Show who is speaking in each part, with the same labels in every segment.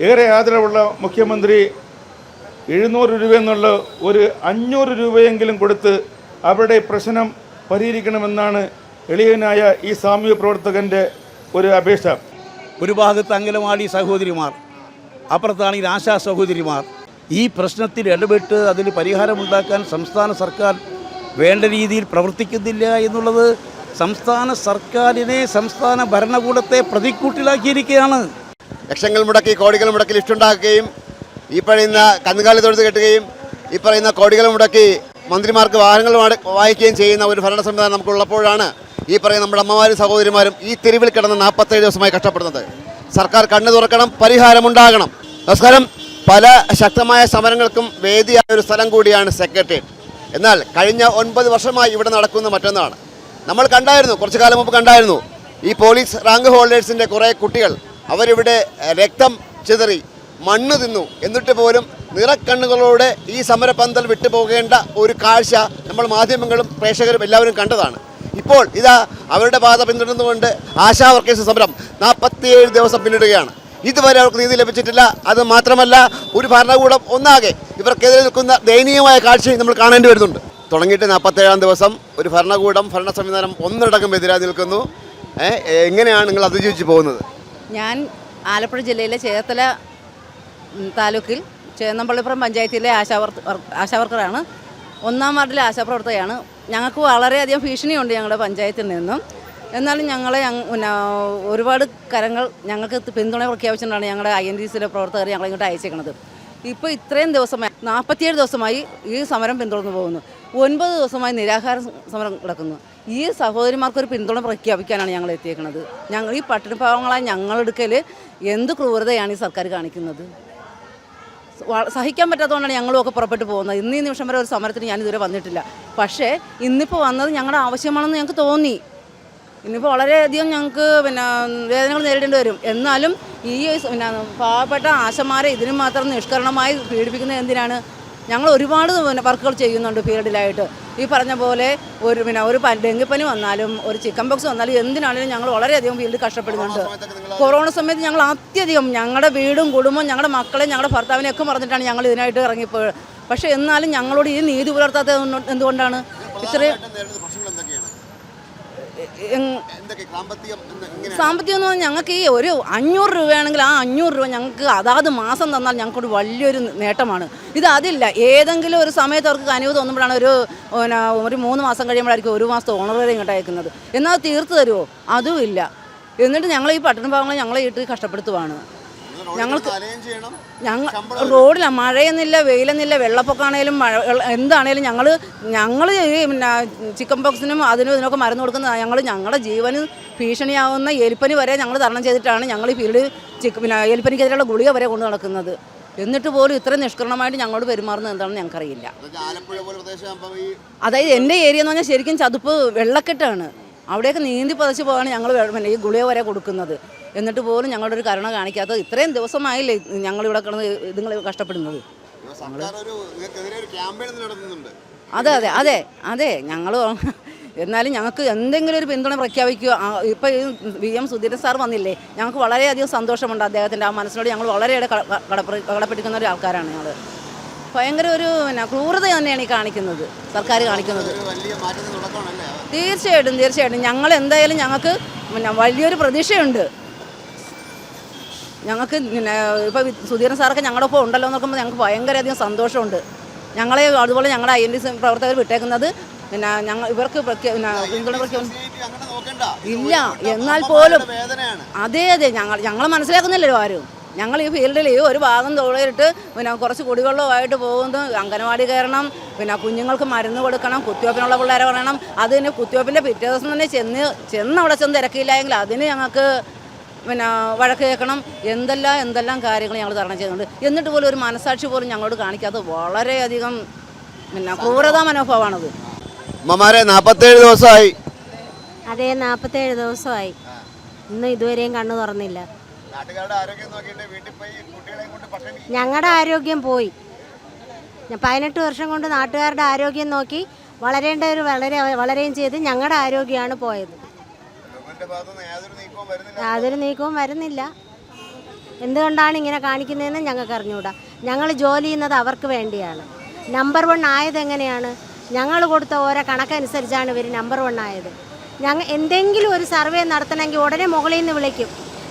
Speaker 1: ഏറെ ആദരവുള്ള മുഖ്യമന്ത്രി എഴുന്നൂറ് രൂപ എന്നുള്ള ഒരു അഞ്ഞൂറ് രൂപയെങ്കിലും കൊടുത്ത് അവരുടെ പ്രശ്നം പരിഹരിക്കണമെന്നാണ് എളിയനായ ഈ സാമൂഹ്യ പ്രവർത്തകന്റെ ഒരു അപേക്ഷ.
Speaker 2: ഒരു ഭാഗത്ത് അങ്കലവാടി സഹോദരിമാർ അപ്പുറത്താണെങ്കിൽ ആശാ സഹോദരിമാർ. ഈ പ്രശ്നത്തിൽ ഇടപെട്ട് അതിന് പരിഹാരമുണ്ടാക്കാൻ സംസ്ഥാന സർക്കാർ വേണ്ട രീതിയിൽ പ്രവർത്തിക്കുന്നില്ല എന്നുള്ളത് സംസ്ഥാന സർക്കാരിനെ സംസ്ഥാന ഭരണകൂടത്തെ പ്രതിക്കൂട്ടിലാക്കിയിരിക്കുകയാണ്.
Speaker 3: ലക്ഷങ്ങൾ മുടക്കി കോടികൾ മുടക്കി ലിസ്റ്റ് ഉണ്ടാക്കുകയും ഈ പറയുന്ന കന്നുകാലി തൊഴുത്ത് കെട്ടുകയും ഈ പറയുന്ന കോടികൾ മുടക്കി മന്ത്രിമാർക്ക് വാഹനങ്ങൾ വാങ്ങിക്കുകയും ചെയ്യുന്ന ഒരു ഭരണ സംവിധാനം നമുക്കുള്ളപ്പോഴാണ് ഈ പറയുന്ന നമ്മുടെ അമ്മമാരും സഹോദരിമാരും ഈ തെരുവിൽ കിടന്ന് നാൽപ്പത്തേഴ് ദിവസമായി കഷ്ടപ്പെടുന്നത്. സർക്കാർ കണ്ണു തുറക്കണം പരിഹാരമുണ്ടാകണം നമസ്കാരം. പല ശക്തമായ സമരങ്ങൾക്കും വേദിയായ ഒരു സ്ഥലം കൂടിയാണ് സെക്രട്ടേറിയറ്റ്. എന്നാൽ കഴിഞ്ഞ ഒൻപത് വർഷമായി ഇവിടെ നടക്കുന്ന മറ്റൊന്നാണ്. നമ്മൾ കണ്ടായിരുന്നു കുറച്ചു കാലം മുമ്പ് കണ്ടായിരുന്നു ഈ പോലീസ് റാങ്ക് ഹോൾഡേഴ്സിന്റെ കുറേ കുട്ടികൾ അവരിവിടെ രക്തം ചിതറി മണ്ണ് തിന്നു. എന്നിട്ട് പോലും നിറക്കണ്ണുകളോടെ ഈ സമരപന്തൽ വിട്ടുപോകേണ്ട ഒരു കാഴ്ച നമ്മൾ മാധ്യമങ്ങളും പ്രേക്ഷകരും എല്ലാവരും കണ്ടതാണ്. ഇപ്പോൾ ഇതാ അവരുടെ പാത പിന്തുടർന്നുകൊണ്ട് ആശാ വർക്കേഴ്സ് സമരം നാൽപ്പത്തിയേഴ് ദിവസം പിന്നിടുകയാണ്. ഇതുവരെ അവർക്ക് നീതി ലഭിച്ചിട്ടില്ല. അത് മാത്രമല്ല ഒരു ഭരണകൂടം ഒന്നാകെ ഇവർക്കെതിരെ നിൽക്കുന്ന ദയനീയമായ കാഴ്ചയും നമ്മൾ കാണേണ്ടി വരുന്നുണ്ട്. തുടങ്ങിയിട്ട് നാൽപ്പത്തേഴാം ദിവസം ഒരു ഭരണകൂടം ഭരണ സംവിധാനം ഒന്നടങ്കം എതിരായി നിൽക്കുന്നു. എങ്ങനെയാണ് നിങ്ങൾ അതിജീവിച്ച് പോകുന്നത്?
Speaker 4: ഞാൻ ആലപ്പുഴ ജില്ലയിലെ ചേർത്തല താലൂക്കിൽ ചേന്നമ്പള്ളിപ്പുറം പഞ്ചായത്തിലെ ആശാവർ ആശാവർക്കറാണ് ഒന്നാം വാർഡിലെ ആശാപ്രവർത്തകയാണ് ഞങ്ങൾക്ക് വളരെയധികം ഭീഷണിയുണ്ട് ഞങ്ങളുടെ പഞ്ചായത്തിൽ നിന്നും. എന്നാലും ഞങ്ങളെ പിന്നെ ഒരുപാട് കരങ്ങൾ ഞങ്ങൾക്ക് പിന്തുണ പ്രഖ്യാപിച്ചിട്ടാണ് ഞങ്ങളുടെ ഐ എൻ ഡി സിയിലെ പ്രവർത്തകർ ഞങ്ങളിങ്ങോട്ട് അയച്ചേക്കുന്നത് ഇപ്പോൾ ഇത്രയും ദിവസമായി നാൽപ്പത്തിയേഴ് ദിവസമായി ഈ സമരം പിന്തുടർന്നു പോകുന്നു. ഒൻപത് ദിവസമായി നിരാഹാര സമരം കിടക്കുന്നു ഈ സഹോദരിമാർക്കൊരു പിന്തുണ പ്രഖ്യാപിക്കാനാണ് ഞങ്ങൾ എത്തിയേക്കുന്നത് ഞങ്ങൾ ഈ പട്ടിണിപ്പാവങ്ങളായ ഞങ്ങളെടുക്കൽ എന്ത് ക്രൂരതയാണ് ഈ സർക്കാർ കാണിക്കുന്നത്? സഹിക്കാൻ പറ്റാത്തതുകൊണ്ടാണ് ഞങ്ങളും ഒക്കെ പുറപ്പെട്ടു പോകുന്നത്. ഇന്ന് ഈ നിമിഷം വരെ ഒരു സമരത്തിന് ഞാൻ ഇതുവരെ വന്നിട്ടില്ല. പക്ഷേ ഇന്നിപ്പോൾ വന്നത് ഞങ്ങളുടെ ആവശ്യമാണെന്ന് ഞങ്ങൾക്ക് തോന്നി. ഇന്നിപ്പോൾ വളരെയധികം ഞങ്ങൾക്ക് പിന്നെ വേദനകൾ നേരിടേണ്ടി വരും. എന്നാലും ഈ പിന്നെ പാവപ്പെട്ട ആശമാരെ ഇതിനും മാത്രം നിഷ്കരണമായി പീഡിപ്പിക്കുന്നത് എന്തിനാണ്? ഞങ്ങൾ ഒരുപാട് പിന്നെ വർക്കുകൾ ചെയ്യുന്നുണ്ട് ഫീൽഡിലായിട്ട് ഈ പറഞ്ഞ പോലെ ഒരു പിന്നെ ഒരു ഡെങ്കിപ്പനി വന്നാലും ഒരു ചിക്കൻ ബോക്സ് വന്നാലും എന്തിനാണെങ്കിലും ഞങ്ങൾ വളരെയധികം ഫീൽഡിൽ കഷ്ടപ്പെടുന്നുണ്ട്. കൊറോണ സമയത്ത് ഞങ്ങൾ അത്യധികം ഞങ്ങളുടെ വീടും കുടുംബവും ഞങ്ങളുടെ മക്കളെ ഞങ്ങളുടെ ഭർത്താവിനെ ഒക്കെ പറഞ്ഞിട്ടാണ് ഞങ്ങൾ ഇതിനായിട്ട് ഇറങ്ങിപ്പോയത്. പക്ഷേ എന്നാലും ഞങ്ങളോട് ഈ നീതി പുലർത്താത്തത് എന്തുകൊണ്ടാണ്? ഇത്രയും സാമ്പത്തികം എന്ന് പറഞ്ഞാൽ ഞങ്ങൾക്ക് ഈ ഒരു അഞ്ഞൂറ് രൂപയാണെങ്കിൽ ആ അഞ്ഞൂറ് രൂപ ഞങ്ങൾക്ക് അതാത് മാസം തന്നാൽ ഞങ്ങൾക്കൊരു വലിയൊരു നേട്ടമാണ്. ഇത് അതില്ല. ഏതെങ്കിലും ഒരു സമയത്ത് അവർക്ക് കനിവ് തോന്നുമ്പോഴാണ് ഒരു ഒരു മൂന്ന് മാസം കഴിയുമ്പോഴായിരിക്കും ഒരു മാസത്തെ ഓണറേറി ഇങ്ങോട്ട് അയക്കുന്നത് എന്നാൽ തീർത്തു തീർത്ത് തരുമോ അതും ഇല്ല. എന്നിട്ട് ഞങ്ങൾ ഈ പട്ടണ ഭാഗങ്ങളെ ഞങ്ങളെ ഇട്ട് കഷ്ടപ്പെടുത്തുവാണ്. ഞങ്ങൾക്ക് ഞങ്ങൾ റോഡില മഴയെന്നില്ല വെയിലെന്നില്ല വെള്ളപ്പൊക്കമാണേലും മഴ എന്താണേലും ഞങ്ങൾ ഞങ്ങൾ ഈ ചിക്കൻ ബോക്സിനും അതിനും ഇതിനൊക്കെ മരുന്ന് കൊടുക്കുന്ന ഞങ്ങൾ ഞങ്ങളുടെ ജീവന് ഭീഷണിയാവുന്ന എലിപ്പനി വരെ ഞങ്ങൾ തരണം ചെയ്തിട്ടാണ് ഞങ്ങൾ ഈ ഫീൽഡ് ചിക്ക് പിന്നെ എലിപ്പനിക്കെതിരെയുള്ള ഗുളിക വരെ കൊണ്ട് നടക്കുന്നത്. എന്നിട്ട് പോലും ഇത്ര നിഷ്കരണമായിട്ട് ഞങ്ങളോട് പെരുമാറുന്നത് എന്താണെന്ന് ഞങ്ങൾക്കറിയില്ല. അതായത് എന്റെ ഏരിയ എന്ന് പറഞ്ഞാൽ ശരിക്കും ചതുപ്പ് വെള്ളക്കെട്ടാണ്. അവിടെയൊക്കെ നീന്തി പതച്ച് പോകാണ് ഞങ്ങൾ പിന്നെ ഈ ഗുളിക വരെ കൊടുക്കുന്നത്. എന്നിട്ട് പോലും ഞങ്ങളുടെ ഒരു കരുണ കാണിക്കാത്തത് ഇത്രയും ദിവസമായില്ലേ ഞങ്ങളിവിടെ കിടന്ന് ഇതുങ്ങൾ കഷ്ടപ്പെടുന്നത്. അതെ അതെ അതെ അതെ ഞങ്ങൾ എന്നാലും ഞങ്ങൾക്ക് എന്തെങ്കിലും ഒരു പിന്തുണ പ്രഖ്യാപിക്കുക. ഇപ്പോൾ ഈ വി എം സുധീരൻ സാർ വന്നില്ലേ ഞങ്ങൾക്ക് വളരെയധികം സന്തോഷമുണ്ട് അദ്ദേഹത്തിന്റെ ആ മനസ്സിനോട്. ഞങ്ങൾ വളരെയേറെ കട- കടപ്പെട്ടിരിക്കുന്ന ഒരു ആൾക്കാരാണ് ഞങ്ങൾ ഭയങ്കര ഒരു പിന്നെ ക്രൂരത തന്നെയാണ് ഈ കാണിക്കുന്നത് സർക്കാർ കാണിക്കുന്നത്. തീർച്ചയായിട്ടും തീർച്ചയായിട്ടും. ഞങ്ങൾ എന്തായാലും ഞങ്ങൾക്ക് പിന്നെ വലിയൊരു പ്രതീക്ഷയുണ്ട്. ഞങ്ങൾക്ക് പിന്നെ ഇപ്പോൾ സുധീരൻ സാറൊക്കെ ഞങ്ങളുടെ ഒപ്പം ഉണ്ടല്ലോ എന്ന് നോക്കുമ്പോൾ ഞങ്ങൾക്ക് ഭയങ്കരധികം സന്തോഷമുണ്ട്. ഞങ്ങളെ അതുപോലെ ഞങ്ങളുടെ ഐ എൻ ഡി സി പ്രവർത്തകർ വിട്ടേക്കുന്നത് പിന്നെ ഞങ്ങൾ ഇവർക്ക് പിന്തുണ ഇല്ല എന്നാൽ പോലും അതെ അതെ ഞങ്ങൾ ഞങ്ങൾ മനസ്സിലാക്കുന്നില്ലല്ലോ ആരും. ഞങ്ങൾ ഈ ഫീൽഡിൽ ഈ ഒരു ഭാഗം തൊഴിലിട്ട് പിന്നെ കുറച്ച് കുടിവെള്ളമായിട്ട് പോകുന്നു അംഗനവാടി കയറണം പിന്നെ കുഞ്ഞുങ്ങൾക്ക് മരുന്ന് കൊടുക്കണം കുത്തിവയ്പ്പിനുള്ള പിള്ളേരെ പറയണം. അതിന് കുത്തിവയ്പ്പിന്റെ പിറ്റേ ദിവസം തന്നെ ചെന്ന് ചെന്ന് അവിടെ ചെന്ന് തിരക്കിയില്ലെങ്കിൽ അതിന് ഞങ്ങൾക്ക് പിന്നെ വഴക്ക് കേൾക്കണം എന്തെല്ലാം എന്തെല്ലാം കാര്യങ്ങൾ ഞങ്ങൾ തരണം ചെയ്യുന്നുണ്ട്. എന്നിട്ട് പോലും ഒരു മനസാക്ഷി പോലും ഞങ്ങളോട് കാണിക്കാത്തത് വളരെയധികം പിന്നെ ക്രൂരതാ മനോഭാവമാണത്.
Speaker 3: അമ്മമാരെ നാൽപ്പത്തേഴ് ദിവസമായി.
Speaker 5: അതേ നാൽപ്പത്തേഴ് ദിവസമായി. ഇന്നും ഇതുവരെയും കണ്ണു തുറന്നില്ല.
Speaker 3: നാട്ടുകാരുടെ ആരോഗ്യം നോക്കിയിട്ട് വീട്ടിൽ പോയി കുട്ടികളെ കൊണ്ട് പട്ടിണി
Speaker 5: ഞങ്ങളുടെ ആരോഗ്യം പോയി. ഞാൻ പതിനെട്ട് വർഷം കൊണ്ട് നാട്ടുകാരുടെ ആരോഗ്യം നോക്കി വളരേണ്ടവർ വളരെ വളരെയും ചെയ്ത് ഞങ്ങളുടെ ആരോഗ്യമാണ് പോയത്.
Speaker 3: യാതൊരു നീക്കവും വരുന്നില്ല.
Speaker 5: എന്തുകൊണ്ടാണ് ഇങ്ങനെ കാണിക്കുന്നതെന്ന് ഞങ്ങൾക്ക് അറിഞ്ഞുകൂടാ ഞങ്ങൾ ജോലി ചെയ്യുന്നത് അവർക്ക് വേണ്ടിയാണ്. നമ്പർ വൺ ആയത് എങ്ങനെയാണ്? ഞങ്ങൾ കൊടുത്ത ഓരോ കണക്കനുസരിച്ചാണ് ഇവർ നമ്പർ വൺ ആയത്. ഞങ്ങൾ എന്തെങ്കിലും ഒരു സർവേ നടത്തണമെങ്കിൽ ഉടനെ മുകളിൽ നിന്ന് വിളിക്കും.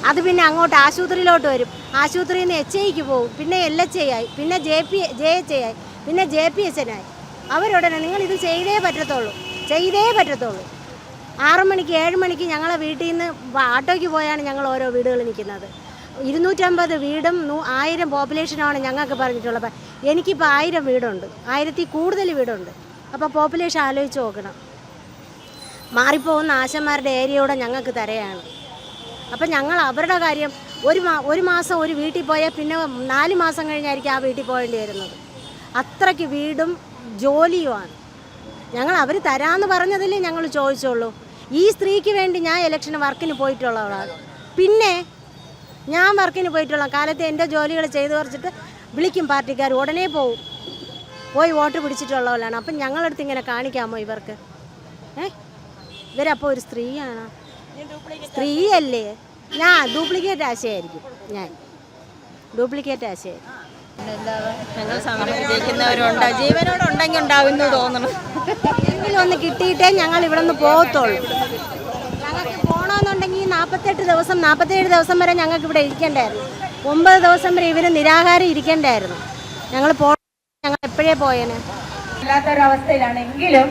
Speaker 5: അത് പിന്നെ അങ്ങോട്ട് ആശുപത്രിയിലോട്ട് വരും. ആശുപത്രിയിൽ നിന്ന് എച്ച് ഐക്ക് പോകും. പിന്നെ എൽ എച്ച് ഐ ആയി. പിന്നെ J P J H I ആയി. പിന്നെ ജെ പി എച്ച് ആയി. അവരുടനെ നിങ്ങൾ ഇത് ചെയ്തേ പറ്റത്തുള്ളൂ. ചെയ്തേ പറ്റത്തുള്ളൂ. ആറു മണിക്ക് ഏഴ് മണിക്ക് ഞങ്ങളെ വീട്ടിൽ നിന്ന് ആട്ടോയ്ക്ക് പോയാണ് ഞങ്ങൾ ഓരോ വീടുകൾ നിൽക്കുന്നത്. ഇരുന്നൂറ്റമ്പത് വീടും ആയിരം പോപ്പുലേഷനാണ് ഞങ്ങൾക്ക് പറഞ്ഞിട്ടുള്ളത്. എനിക്കിപ്പോൾ ആയിരം വീടുണ്ട്. ആയിരത്തി കൂടുതൽ വീടുണ്ട്. അപ്പോൾ പോപ്പുലേഷൻ ആലോചിച്ച് നോക്കണം. മാറിപ്പോകുന്ന ആശന്മാരുടെ ഏരിയയോടെ ഞങ്ങൾക്ക് തരയാണ്. അപ്പം ഞങ്ങൾ അവരുടെ കാര്യം ഒരു മാ ഒരു മാസം ഒരു വീട്ടിൽ പോയാൽ പിന്നെ നാല് മാസം കഴിഞ്ഞായിരിക്കും ആ വീട്ടിൽ പോകേണ്ടി വരുന്നത്. അത്രയ്ക്ക് വീടും ജോലിയുമാണ്. ഞങ്ങൾ അവർ തരാമെന്ന് പറഞ്ഞതല്ലേ ഞങ്ങൾ ചോദിച്ചുള്ളൂ. ഈ സ്ത്രീക്ക് വേണ്ടി ഞാൻ ഇലക്ഷന് വർക്കിന് പോയിട്ടുള്ളവളാണ്. പിന്നെ ഞാൻ വർക്കിന് പോയിട്ടുള്ള കാലത്ത് എന്റെ ജോലികൾ ചെയ്തു കുറച്ചിട്ട് വിളിക്കും പാർട്ടിക്കാർ ഉടനെ പോവും. പോയി വോട്ട് പിടിച്ചിട്ടുള്ളവരാണ് അപ്പം ഞങ്ങളടുത്ത് ഇങ്ങനെ കാണിക്കാമോ ഇവർക്ക്? ഏ? ഇവരപ്പോൾ ഒരു സ്ത്രീയാണ്. സ്ത്രീയല്ലേ? ഞാൻ ഡ്യൂപ്ലിക്കേറ്റ് ആശയായിരിക്കും. ഞാൻ. ഡ്യൂപ്ലിക്കേറ്റ് ആശയായിരിക്കും
Speaker 6: ഞങ്ങൾ സമരം വിജയിക്കുന്നവരുണ്ട് ജീവനോടുണ്ടെങ്കിൽ ഉണ്ടാവുമെന്ന് തോന്നുന്നു.
Speaker 5: എന്തെങ്കിലും ഒന്ന് കിട്ടിയിട്ടേ ഞങ്ങൾ ഇവിടെ നിന്ന് പോകത്തുള്ളൂ. ഞങ്ങൾക്ക് പോകണമെന്നുണ്ടെങ്കിൽ നാൽപ്പത്തെട്ട് ദിവസം നാൽപ്പത്തേഴ് ദിവസം വരെ ഞങ്ങൾക്ക് ഇവിടെ ഇരിക്കേണ്ടായിരുന്നു. ഒമ്പത് ദിവസം വരെ ഇവർ നിരാഹാരം ഇരിക്കേണ്ടായിരുന്നു. ഞങ്ങൾ പോ ഞങ്ങൾ എപ്പോഴേ പോയേനെ?
Speaker 7: ഇല്ലാത്തൊരവസ്ഥയിലാണെങ്കിലും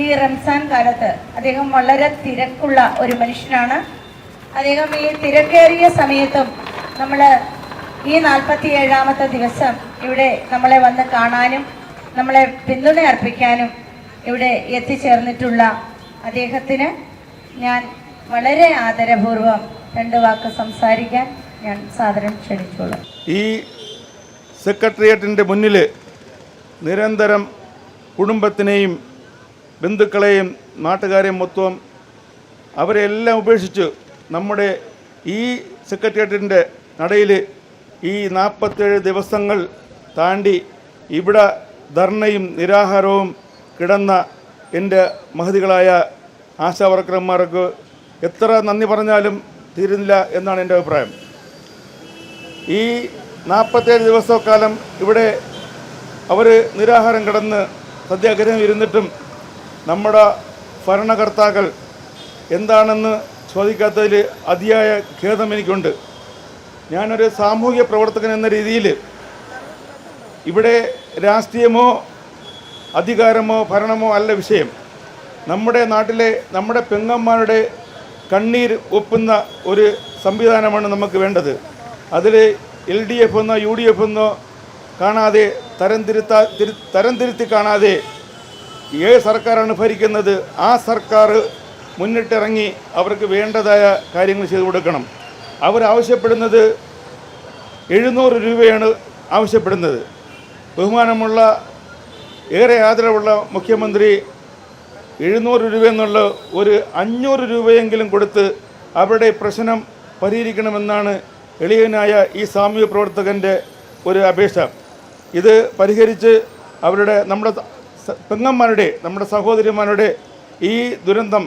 Speaker 7: ഈ റംസാൻ കാലത്ത് അദ്ദേഹം വളരെ തിരക്കുള്ള ഒരു മനുഷ്യനാണ്. അദ്ദേഹം ഈ തിരക്കേറിയ സമയത്തും നമ്മൾ ഈ നാൽപ്പത്തി ഏഴാമത്തെ ദിവസം ഇവിടെ നമ്മളെ വന്ന് കാണാനും നമ്മളെ പിന്തുണ അർപ്പിക്കാനും ഇവിടെ എത്തിച്ചേർന്നിട്ടുള്ള അദ്ദേഹത്തിന് ഞാൻ വളരെ ആദരപൂർവം രണ്ട് വാക്ക് സംസാരിക്കാൻ ഞാൻ സാദരം ക്ഷണിച്ചോളാം.
Speaker 1: ഈ സെക്രട്ടേറിയറ്റിന്റെ മുന്നിൽ നിരന്തരം കുടുംബത്തിനെയും ബന്ധുക്കളെയും നാട്ടുകാരെയും മൊത്തം അവരെല്ലാം ഉപേക്ഷിച്ച് നമ്മുടെ ഈ സെക്രട്ടേറിയറ്റിന്റെ നടയിൽ ഈ നാൽപ്പത്തേഴ് ദിവസങ്ങൾ താണ്ടി ഇവിടെ ധർണയും നിരാഹാരവും കിടന്ന എന്റെ മഹതികളായ ആശാവർക്കർമാർക്ക് എത്ര നന്ദി പറഞ്ഞാലും തീരുന്നില്ല എന്നാണ് എന്റെ അഭിപ്രായം. ഈ നാൽപ്പത്തേഴ് ദിവസക്കാലം ഇവിടെ അവർ നിരാഹാരം കിടന്ന് സത്യാഗ്രഹം ഇരുന്നിട്ടും നമ്മുടെ ഭരണകർത്താക്കൾ എന്താണെന്ന് ചോദിക്കാത്തതിൽ അതിയായ ഖേദം എനിക്കുണ്ട്. ഞാനൊരു സാമൂഹ്യ പ്രവർത്തകൻ എന്ന രീതിയിൽ ഇവിടെ രാഷ്ട്രീയമോ അധികാരമോ ഭരണമോ അല്ല വിഷയം. നമ്മുടെ നാട്ടിലെ നമ്മുടെ പെങ്ങന്മാരുടെ കണ്ണീർ ഒപ്പുന്ന ഒരു സംവിധാനമാണ് നമുക്ക് വേണ്ടത്. അതിൽ എൽ ഡി എഫ് എന്നോ യു ഡി എഫ് എന്നോ കാണാതെ തരംതിരുത്താ തിരു തരംതിരുത്തി കാണാതെ ഏത് സർക്കാരാണ് ഭരിക്കുന്നത് ആ സർക്കാർ മുന്നിട്ടിറങ്ങി അവർക്ക് വേണ്ടതായ കാര്യങ്ങൾ ചെയ്തു കൊടുക്കണം. അവരാവശ്യപ്പെടുന്നത് എഴുന്നൂറ് രൂപയാണ് ആവശ്യപ്പെടുന്നത്. ബഹുമാനമുള്ള ഏറെ ആദരവുള്ള മുഖ്യമന്ത്രി എഴുന്നൂറ് രൂപ എന്നുള്ള ഒരു അഞ്ഞൂറ് രൂപയെങ്കിലും കൊടുത്ത് അവരുടെ പ്രശ്നം പരിഹരിക്കണമെന്നാണ് എളിയനായ ഈ സാമൂഹ്യ പ്രവർത്തകന്റെ ഒരു അപേക്ഷ. ഇത് പരിഹരിച്ച് അവരുടെ നമ്മുടെ പെങ്ങന്മാരുടെ നമ്മുടെ സഹോദരിമാരുടെ ഈ ദുരന്തം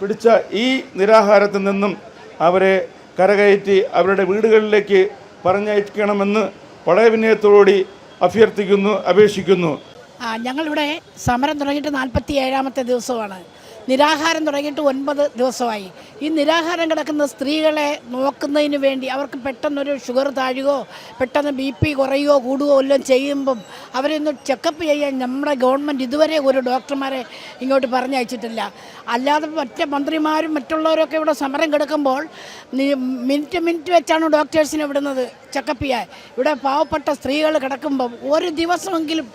Speaker 1: പിടിച്ച ഈ നിരാഹാരത്തിൽ നിന്നും അവരെ കരകയറ്റി അവരുടെ വീടുകളിലേക്ക് പറഞ്ഞയക്കണമെന്ന് വളരെ വിനയത്തോടുകൂടി അഭ്യർത്ഥിക്കുന്നു അപേക്ഷിക്കുന്നു.
Speaker 8: ആ ഞങ്ങളിവിടെ സമരം തുടങ്ങിയിട്ട് നാൽപ്പത്തി ഏഴാമത്തെ ദിവസമാണ്. നിരാഹാരം തുടങ്ങിയിട്ട് ഒൻപത് ദിവസമായി. ഈ നിരാഹാരം കിടക്കുന്ന സ്ത്രീകളെ നോക്കുന്നതിന് വേണ്ടി അവർക്ക് പെട്ടെന്നൊരു ഷുഗർ താഴുകയോ പെട്ടെന്ന് ബി പി കുറയുകയോ കൂടുകയോ എല്ലാം ചെയ്യുമ്പം അവരെ ഒന്ന് ചെക്കപ്പ് ചെയ്യാൻ നമ്മുടെ ഗവൺമെന്റ് ഇതുവരെ ഒരു ഡോക്ടർമാരെ ഇങ്ങോട്ട് പറഞ്ഞയച്ചിട്ടില്ല. അല്ലാതെ മറ്റേ മന്ത്രിമാരും മറ്റുള്ളവരൊക്കെ ഇവിടെ സമരം കിടക്കുമ്പോൾ മിനിറ്റ് മിനിറ്റ് വെച്ചാണ് ഡോക്ടേഴ്സിനെ വിടുന്നത് ചെക്കപ്പ് ചെയ്യാൻ. ഇവിടെ പാവപ്പെട്ട സ്ത്രീകൾ കിടക്കുമ്പം ഒരു ദിവസമെങ്കിലും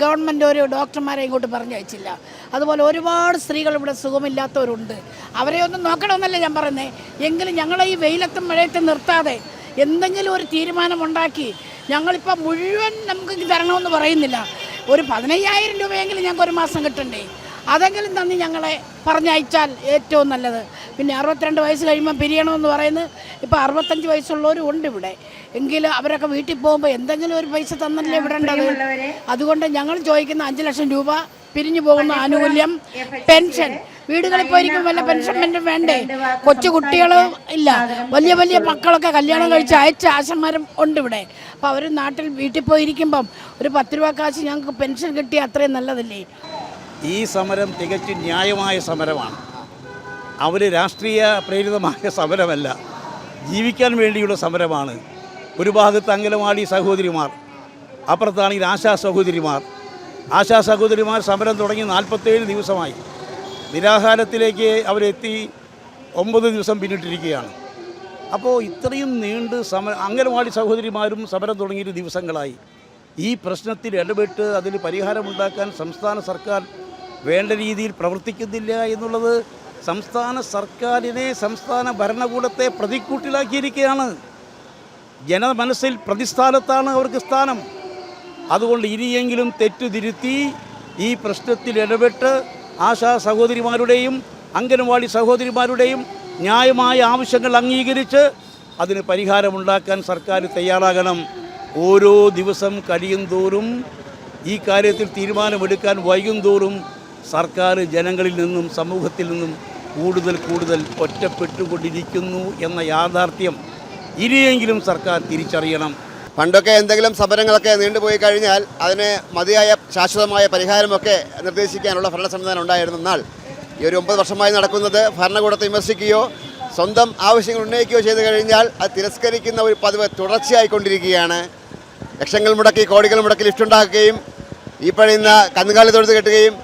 Speaker 8: ഗവൺമെന്റ് ഒരു ഡോക്ടർമാരെ ഇങ്ങോട്ട് പറഞ്ഞയച്ചില്ല. അതുപോലെ ഒരുപാട് സ്ത്രീകൾ ഇവിടെ സുഖമില്ലാത്തവരുണ്ട്. അവരെ ഒന്നും നോക്കണമെന്നല്ല ഞാൻ പറയുന്നത് എങ്കിലും ഞങ്ങളെ ഈ വെയിലത്തും മഴയത്തും നിർത്താതെ എന്തെങ്കിലും ഒരു തീരുമാനമുണ്ടാക്കി ഞങ്ങളിപ്പോൾ മുഴുവൻ നമുക്ക് തരണമെന്ന് പറയുന്നില്ല. ഒരു പതിനയ്യായിരം രൂപയെങ്കിലും ഞങ്ങൾക്ക് ഒരു മാസം കിട്ടണ്ടേ? അതെങ്കിലും തന്നെ ഞങ്ങളെ പറഞ്ഞയച്ചാൽ ഏറ്റവും നല്ലത്. പിന്നെ അറുപത്തിരണ്ട് വയസ്സ് കഴിയുമ്പോൾ പിരിയണമെന്ന് പറയുന്നത് ഇപ്പോൾ അറുപത്തഞ്ച് വയസ്സുള്ളവരും ഉണ്ട് ഇവിടെ. എങ്കിലും അവരൊക്കെ വീട്ടിൽ പോകുമ്പോൾ എന്തെങ്കിലും ഒരു പൈസ തന്നല്ലേ വിടേണ്ടത്? അതുകൊണ്ട് ഞങ്ങൾ ചോദിക്കുന്ന അഞ്ച് ലക്ഷം രൂപ പിരിഞ്ഞു പോകുന്ന ആനുകൂല്യം പെൻഷൻ. വീടുകളിൽ പോയിരിക്കും വല്ല പെൻഷൻ പെൻഷൻ വേണ്ടേ? കൊച്ചു കുട്ടികൾ ഇല്ല. വലിയ വലിയ മക്കളൊക്കെ കല്യാണം കഴിച്ച് അയച്ച ആശന്മാരും ഉണ്ട് ഇവിടെ. അപ്പോൾ അവർ നാട്ടിൽ വീട്ടിൽ പോയിരിക്കുമ്പം ഒരു പത്ത് രൂപ കാശ് ഞങ്ങൾക്ക് പെൻഷൻ കിട്ടിയ അത്രയും നല്ലതല്ലേ?
Speaker 2: ഈ സമരം തികച്ചും ന്യായമായ സമരമാണ്. അവർ രാഷ്ട്രീയ പ്രേരിതമായ സമരമല്ല. ജീവിക്കാൻ വേണ്ടിയുള്ള സമരമാണ്. ഒരു ഭാഗത്ത് അങ്കലവാടി സഹോദരിമാർ അപ്പുറത്താണെങ്കിൽ ആശാ സഹോദരിമാർ. ആശാ സഹോദരിമാർ സമരം തുടങ്ങി നാൽപ്പത്തേഴ് ദിവസമായി. നിരാഹാരത്തിലേക്ക് അവരെത്തി ഒമ്പത് ദിവസം പിന്നിട്ടിരിക്കുകയാണ്. അപ്പോൾ ഇത്രയും നീണ്ട് സമ അംഗനവാടി സഹോദരിമാരും സമരം തുടങ്ങിയിട്ട് ദിവസങ്ങളായി. ഈ പ്രശ്നത്തിൽ ഇടപെട്ട് അതിന് പരിഹാരമുണ്ടാക്കാൻ സംസ്ഥാന സർക്കാർ വേണ്ട രീതിയിൽ പ്രവർത്തിക്കുന്നില്ല എന്നുള്ളത് സംസ്ഥാന സർക്കാരിനെ സംസ്ഥാന ഭരണകൂടത്തെ പ്രതിക്കൂട്ടിലാക്കിയിരിക്കുകയാണ്. ജനമനസ്സിൽ പ്രതിസ്ഥാനത്താണ് അവർക്ക് സ്ഥാനം. അതുകൊണ്ട് ഇനിയെങ്കിലും തെറ്റുതിരുത്തി ഈ പ്രശ്നത്തിൽ ഇടപെട്ട് ആശാ സഹോദരിമാരുടെയും അംഗനവാടി സഹോദരിമാരുടെയും ന്യായമായ ആവശ്യങ്ങൾ അംഗീകരിച്ച് അതിന് പരിഹാരമുണ്ടാക്കാൻ സർക്കാർ തയ്യാറാകണം. ഓരോ ദിവസം കഴിയും തോറും ഈ കാര്യത്തിൽ തീരുമാനമെടുക്കാൻ വൈകും തോറും സർക്കാർ ജനങ്ങളിൽ നിന്നും സമൂഹത്തിൽ നിന്നും കൂടുതൽ കൂടുതൽ ഒറ്റപ്പെട്ടുകൊണ്ടിരിക്കുന്നു എന്ന യാഥാർത്ഥ്യം ഇനിയെങ്കിലും സർക്കാർ തിരിച്ചറിയണം.
Speaker 3: പണ്ടൊക്കെ എന്തെങ്കിലും സമരങ്ങളൊക്കെ നീണ്ടുപോയി കഴിഞ്ഞാൽ അതിന് മതിയായ ശാശ്വതമായ പരിഹാരമൊക്കെ നിർദ്ദേശിക്കാനുള്ള ഭരണ സംവിധാനം ഉണ്ടായിരുന്നു ഈ ഒരു ഒമ്പത് വർഷമായി നടക്കുന്നത് ഭരണകൂടത്തെ വിമർശിക്കുകയോ സ്വന്തം ആവശ്യങ്ങൾ ഉന്നയിക്കുകയോ ചെയ്തു കഴിഞ്ഞാൽ അത് തിരസ്കരിക്കുന്ന ഒരു പതിവ് തുടർച്ചയായിക്കൊണ്ടിരിക്കുകയാണ്. ലക്ഷങ്ങൾ മുടക്കി കോടികൾ മുടക്കി ലിഫ്റ്റ് ഉണ്ടാക്കുകയും ഈ പറയുന്ന കന്നുകാലി തൊഴുത്ത് കെട്ടുകയും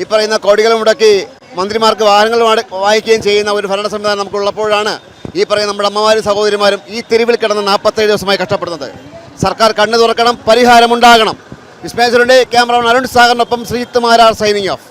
Speaker 3: ഈ പറയുന്ന കോടികൾ മുടക്കി മന്ത്രിമാർക്ക് വാഹനങ്ങൾ വാങ്ങിക്കുകയും ചെയ്യുന്ന ഒരു ഭരണ സംവിധാനം നമുക്കുള്ളപ്പോഴാണ് ഈ പറയുന്ന നമ്മുടെ അമ്മമാരും സഹോദരിമാരും ഈ തെരുവിൽ കിടന്ന് നാൽപ്പത്തേഴ് ദിവസമായി കഷ്ടപ്പെടുന്നത്. സർക്കാർ കണ്ണു തുറക്കണം പരിഹാരമുണ്ടാകണം വിസ്മേശ്വരന്റെ ക്യാമറമാൻ അരുൺ സാഗറിനൊപ്പം ശ്രീത്ത് മാരാർ സൈനിങ് ഓഫ്